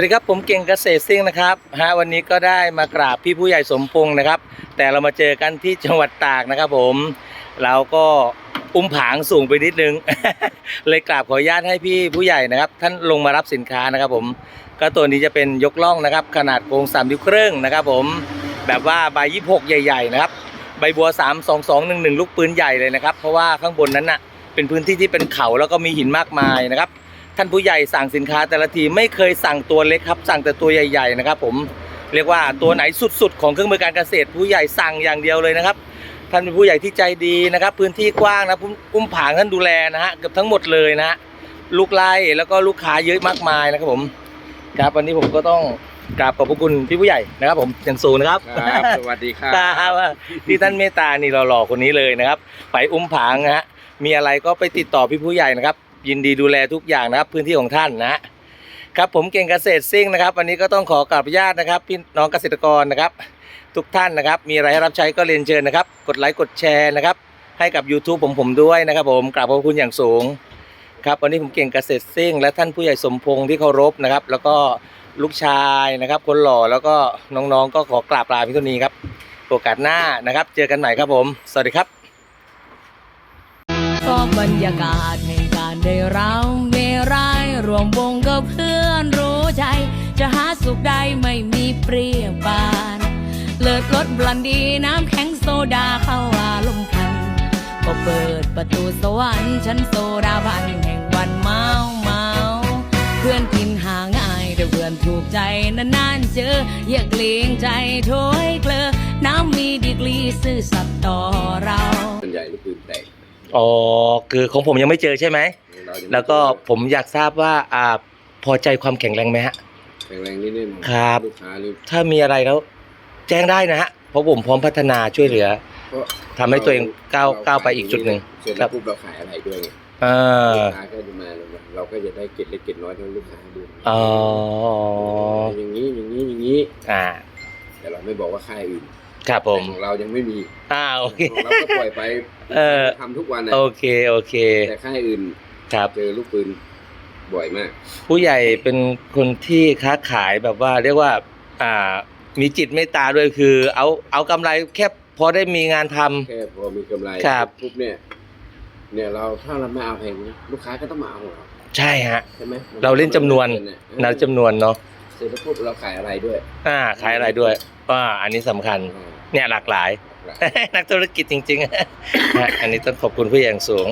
วัสดีครับผมเก่งเกษตรซิ่งนะครับฮะวันนี้ก็ได้มากราบพี่ผู้ใหญ่สมพงศ์นะครับ แต่เรามาเจอกันที่จังหวัดตากนะครับ ผม เราก็อุ้มผางสูงไปนิดนึง เลยกราบขออนุญาตให้พี่ผู้ใหญ่นะครับ ท่านลงมารับสินค้านะครับผมก็ตัวนี้จะเป็นยกล่องนะครับ ขนาดโครงสามนิ้วครึ่งนะครับ ผมแบบว่าใบยี่หกใหญ่ ๆ นะครับ ใบบัว3 2 2 1 1ลูกปืนใหญ่เลยนะครับ เพราะว่าข้างบนนั้นน่ะเป็นพื้นที่ที่เป็นเขาแล้วก็มีหินมากมายนะครับ ท่านผู้ใหญ่สั่งสินค้าแต่ละทีไม่เคยสั่งตัวเล็กครับ สั่งแต่ตัวใหญ่ ๆ นะครับ ผมเรียกว่าตัวไหนสุดๆ ของเครื่องมือการเกษตร ผู้ใหญ่สั่งอย่างเดียวเลยนะครับท่านเป็นผู้ใหญ่ที่ใจดีนะครับ พื้นที่กว้างนะอุ้มอุ้มผางท่านดูแลนะฮะเกือบทั้งหมดเลยนะฮะลูกไล่แล้วก็ลูกค้าเยอะมากมายนะครับผมครับวันนี้ผมก็ต้องกราบขอบพระคุณพี่ผู้ใหญ่นะครับ ผมอย่างสูงนะครับครับสวัสดีครับครับที่ท่านเมตตานี่หล่อๆคนนี้เลยนะครับ ไปอุ้มผางนะฮะมีอะไรก็ไปติดต่อพี่ผู้ใหญ่นะครับ ยินดีดูแลทุกอย่างนะครับ พื้นที่ของท่านนะครับผมเก่งเกษตรซิ่งนะครับ วันนี้ก็ต้องขอกราบญาตนะครับพี่น้องเกษตรกรนะครับ ทุกท่านนะครับ มีอะไรให้รับใช้ก็เรียนเชิญนะครับ กดไลค์กดแชร์นะครับ ให้กับ YouTube ผมผมด้วยนะครับ ผมกราบขอบคุณอย่างสูงครับวันนี้ผมเก่งเกษตรซิ่ง และท่านผู้ใหญ่สมพงษ์ที่เคารพนะครับ แล้วก็ลูกชายนะครับ คนหล่อแล้วก็น้องๆ ก็ขอกราบลาพี่ตัวนี้ครับโอกาสหน้านะครับ เจอกันใหม่ครับผม สวัสดีครับ ก็บรรยากาศแห่ง ได้เราเมรายรวมวงกับเพื่อนรู้ใจ จะหาสุขใดไม่มีเปรียบปาน เลิศรสบลันดีน้ำแข็งโซดาเข้าอารมณ์พัน ก็เปิดประตูสวรรค์ชั้นโซดาบันแห่งวันเมาเมาเพื่อนกินหาง่ายแต่เพื่อนถูกใจนานๆเจออย่าเกรงใจโถยเกลือน้ำมีดีกรีซื่อสัตย์ต่อเรา ส่วนใหญ่ลูกปืนแตก อ๋อ คือของผมยังไม่เจอใช่ไหม แล้วก็ผมอยากทราบว่าอ่าพอใจความแข็งแรงไหมฮะ แข็งแรงนิดนึงครับ ลูกค้านี่ถ้ามีอะไรแล้ว แจ้งได้นะฮะเพราะผมพร้อมพัฒนาช่วยเหลือเพราะทำให้ตัวเองก้าวรก้าวไปอีกจุดหนึ่ง เสร็จคแล้รัวบ ปุ๊บเราขายอะไรด้วยไงเออลูกค้าก็จะมาเราก็จะได้เก็ดเล็กเก็ดน้อยทั้งลูกค้าด้วยอ๋ออย่างนี้อย่างนี้อย่างนี้ อ่าแต่เราไม่บอกว่าค่ายอื่นครับผมแต่ของเรายังไม่มีอ่าโอเค ของเราก็ปล่อยไปเออ ทำทุกวันนะโอเคโอเค แต่ค่ายอื่น ครับ เจอลูกปืนบ่อยมาก ผู้ใหญ่เป็นคนที่ค้าขายแบบว่าเรียกว่า อ่า มีจิตเมตตาด้วยคือ เอาเอากำไรแค่พอได้มีงานทำ แค่พอมีกำไรครับ ปุ๊บเนี่ย เนี่ยเราถ้าเราไม่เอาแพงนะลูกค้าก็ต้องมาเอาของเราใช่ฮะ ใช่ไหมเราเล่นจำนวน นับจำนวนเนาะเสร็จแล้วปุ๊บเราขายอะไรด้วยอ่าขายอะไรด้วยว่าอันนี้สำคัญ อ่าเนี่ยหลากหลาย นักธุรกิจจริงๆ ฮะอันนี้ต้องขอบคุณผู้ใหญ่อย่างสูง